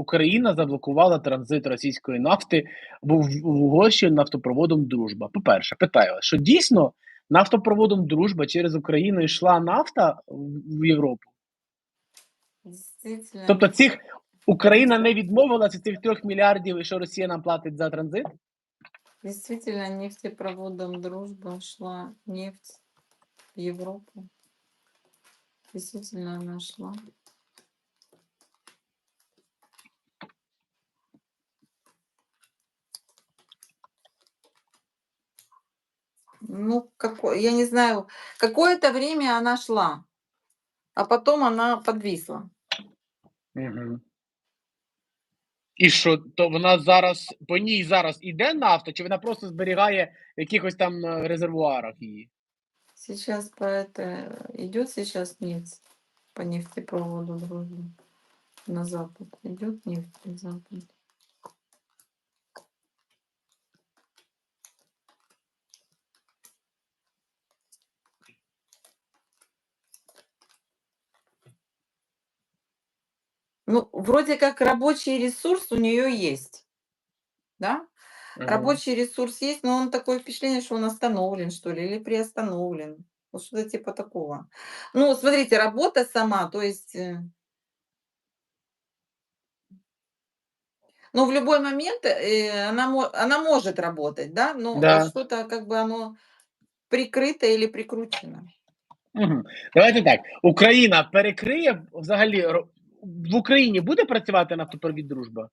Україна заблокувала транзит російської нафти в, Угорщину нафтопроводом Дружба. По-перше, питаю що дійсно нафтопроводом Дружба через Україну йшла нафта в, Європу? Тобто цих Україна не відмовилася цих трьох мільярдів, що Росія нам платить за транзит? Действительно, нефтепроводом дружба шла нефть в Европу. Действительно, она шла. Ну, какой, я не знаю, какое-то время она шла, а потом она подвисла. Угу. І що, то вона зараз по ній зараз іде нафта, чи вона просто зберігає в якихось там е, резервуарах її? Сейчас по это идет сейчас нефть по нефтепроводу дружбы на запад. Идет нефть на запад. Ну, вроде как рабочий ресурс у нее есть. Да? Ага. Рабочий ресурс есть, но он такое впечатление, что он остановлен, что ли, или приостановлен. Вот что-то типа такого. Ну, смотрите, работа сама, то есть... э, Ну, в любой момент э, она, мо- она может работать, да, но а Да. что-то как бы оно прикрыто или прикручено. Угу. Давайте так. Україна перекриє взагалі ро- в Україні буде працювати нафтопровід дружба?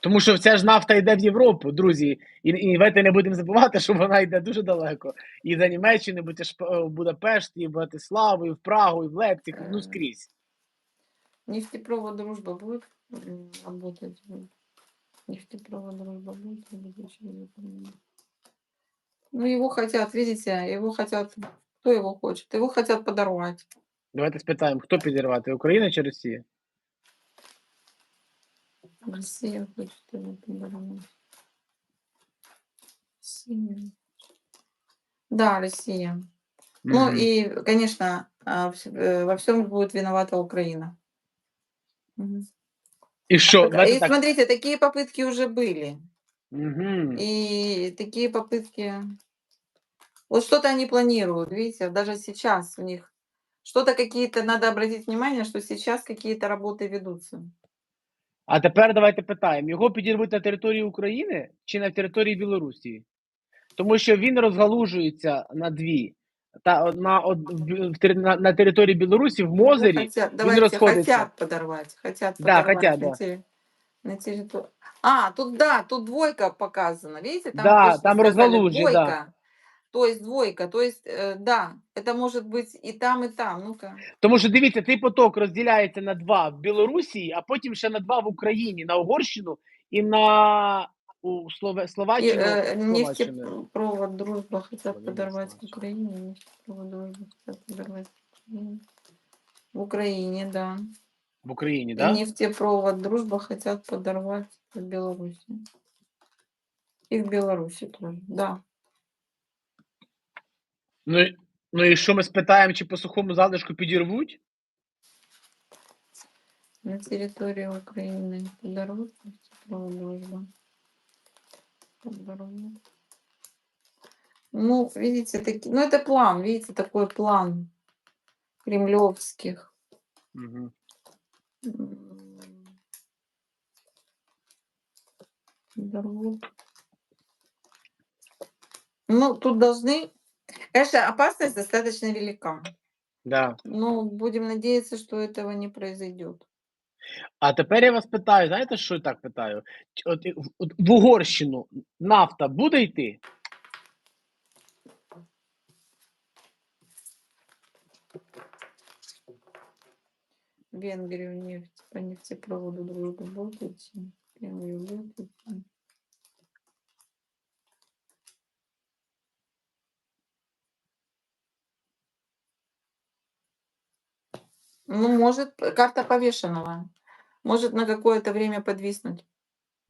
Тому що вся ж нафта йде в Європу, друзі. І, і давайте не будемо забувати, що вона йде дуже далеко. І за Німеччини, в в Будапешт, і в Братиславу, і в Прагу, і в Лейпциг, ну скрізь. Нефтепровод дружба будет работать? Нефтепровод дружба будет? Ну, его хотят, видите, его хотят, кто его хочет? Его хотят подорвать. Давайте спитаємо, хто підірвати, Україна чи Росія? Россия хочет его подорвать. Россия. Да, Россия. Ну Мгм. и, конечно, а, вс- э, во всем будет виновата Украина. Мгм. І що? Так, Давайте И так. смотрите, такие попытки уже были. Угу. И такие попытки... Вот что-то они планируют, видите, даже сейчас у них что-то какие-то, надо обратить внимание, что сейчас какие-то работы ведутся. А тепер давайте питаємо: його підірвуть на території України чи на території Білорусі? Тому що він розгалужується на дві. Та на, на, на території Білорусі в Мозері. Хотят, давайте, расходится. хотят подорвать, хотят Да, подорвать хотят, на, да. на территории. А, тут да, тут двойка показана, видите? Там Да, там разгалужье, да. двойка. То есть двойка, то есть, э, да, это может быть и там, и там. Ну-ка. Тому що дивіться, цей поток розділяється на два в Білорусі, а потім ще на два в Україні, на Угорщину і на у Слове, И, Словаччину. э, Словаччину. нефтепровод дружба хотят Блин, подорвать в Словаччина. Украине. Нефтепровод дружба хотят подорвать в Украине. В Украине, да. В Україні, И да? нефтепровод дружба хотят подорвать в Беларуси. И в Беларуси тоже, да. Ну, і- ну і що ми спитаємо, чи по сухому залишку підірвуть? На территории Украины подорвут нефтепровод дружба. Подорвут. Ну, видите, таки, ну это план, видите, такой план кремлевских. Угу. М. Подорвут. Ну, тут должны... Конечно, опасность достаточно велика. Да. Но будем надеяться, что этого не произойдет. А тепер я вас питаю, знаєте, що я так питаю? От, і от в Угорщину нафта буде йти? В Венгрию нефть по нефтепроводу дружбы будет идти. В Венгрию будет идти. Ну, может, п- карта повешенного. Может на какое-то время подвиснуть.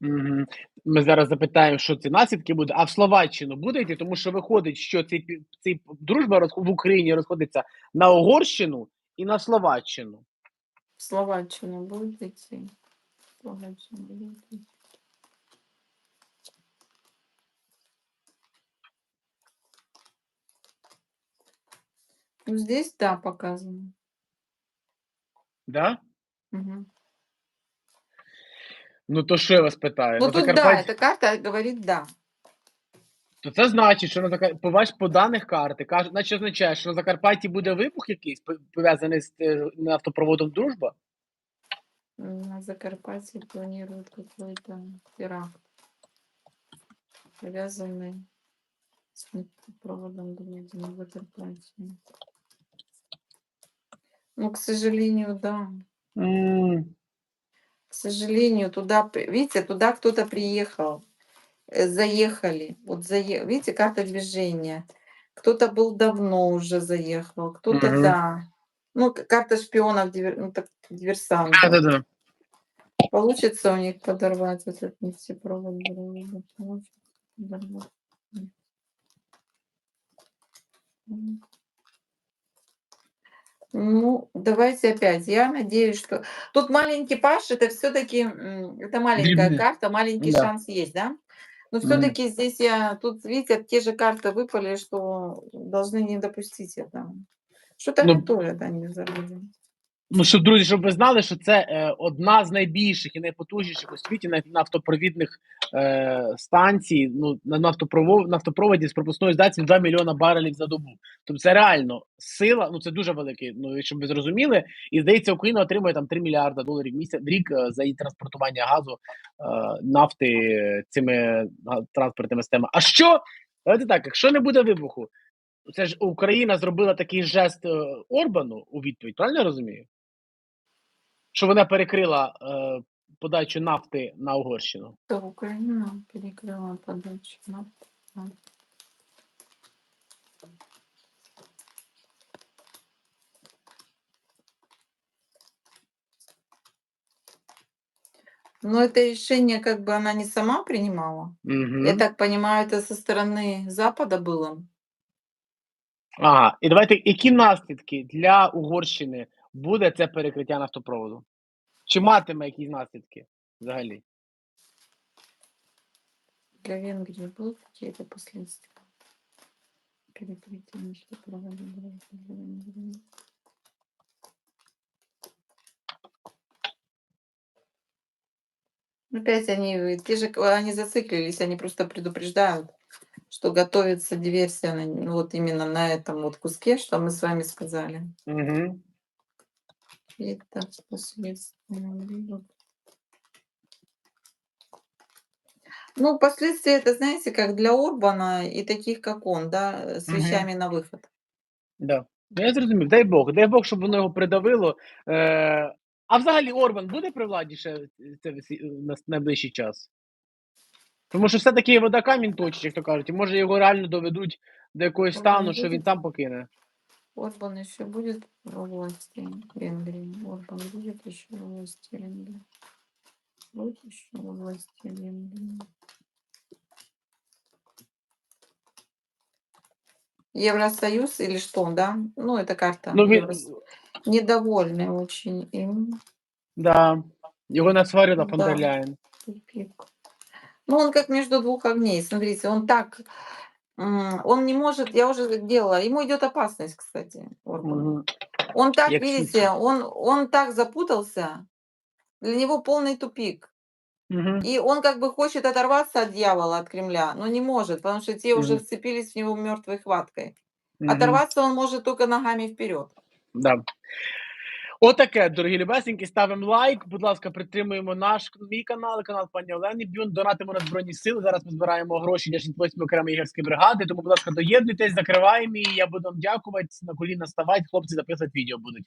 Угу. Ми зараз запитаємо, що це наслідки буде. А в Словаччину буде йти, тому що виходить, що цей, пі- цей дружба розх- в Україні розходиться на Угорщину і на Словаччину. В Словаччина будет идти. Словаччина будет идти. Ну, здесь, да, показано. Да? Мгм. Ну то що я вас питаю? Ну, на тут да, Закарпатті- эта карта говорит да. То це значить, що на Закар... по, ваш... по даних карти кажуть, значить означає, що на Закарпатті буде вибух якийсь пов- пов'язаний з е, нафтопроводом дружба? На Закарпатье планируют какой-то теракт, связанный с нефтепроводом дружбы на Закарпатье. Ну, к сожалению, да. М, К сожалению, туда, при- видите, туда кто-то приехал, э, заехали. Вот зае... видите, карта движения. Кто-то был давно уже заехал, кто-то Мгм. да. Ну, к- карта шпионов, дивер- ну, так, диверсантов. Да-да-да. Получится у них подорвать этот нефтепровод дружбы? Получится подорвать. М. Ну, давайте опять. Я надеюсь, что тут маленький паш, это все-таки это маленькая Дрібний. карта, маленький Да. шанс есть, да? Но все-таки здесь я тут, видите, те же карты выпали, что должны не допустить этого. Что-то Ну, готовят они заранее. Ну, щоб друзі, щоб ви знали, що це е, одна з найбільших і найпотужніших у світі на- нафтопровідних е, станцій, ну на нафтопровод, нафтопроводі з пропускною здатністю 2 мільйона барелів за добу. Тобто це реально сила, ну це дуже великий, ну щоб ви зрозуміли. І здається, Україна отримує там 3 мільярда доларів в місяць в рік е, за її транспортування газу, е, нафти цими транспортними системами. А що? Давайте так, якщо не буде вибуху, це ж Україна зробила такий жест е, Орбану у відповідь, правильно я розумію? що вона перекрила е, подачу нафти на Угорщину. То Украина перекрыла подачу нафты. да. Но это решение как бы она не сама принимала. Угу. Я так понимаю, это со стороны Запада было. Ага, і давайте, які наслідки для Угорщини буде це перекриття нафтопроводу? Чи матиме якісь наслідки взагалі? Для Венгрии будут какие-то последствия? Перекрытие нефтепровода дружбы для Венгрии. Опять они, э, те же, к- они зациклились, они просто предупреждают, что готовится диверсия на, ну, вот именно на этом вот куске, что мы с вами сказали. Угу. Это последствия будут. Ну, последствия, это, знаете, как для Орбана и таких, как он, да, э, с Мгм. вещами на выход. Да. Ну, Я зрозумів, дай Бог, дай Бог, щоб воно його придавило. Е, а взагалі Орбан буде при владі ще це весі- на найближчий час? Тому що все-таки вода камінь точить, як то кажуть, і може його реально доведуть до якогось Орбан стану, що він буде? сам покине. Орбан еще будет во власти Венгрии. Орбан будет еще во власти Венгрии. Будет еще во власти Венгрии. Евросоюз или что, да? Ну, это карта. Ну, Еврос- Недовольны очень им. да, його насварила фон Да. Тупик. Ну, он как между двух огней. Смотрите, он так... Он не может, я уже делала, ему идет опасность, кстати. Мгм. Он так, Як видите, он, он так запутался, для него полный тупик. И он как бы хочет оторваться от дьявола, от Кремля, но не может, потому что те уже вцепились в него мертвой хваткой. Оторваться он может только ногами вперед. Да. Отаке, дорогі любесенькі, ставимо лайк. Будь ласка, підтримуємо наш мій канал, канал пані Олени Бюн. Донатимо на збройні сили. Зараз ми збираємо гроші для 68 окремої ігерської бригади. Тому, будь ласка, доєднуйтесь, закриваємо її. Я буду вам дякувати. На коліна ставати, хлопці записувати відео будуть.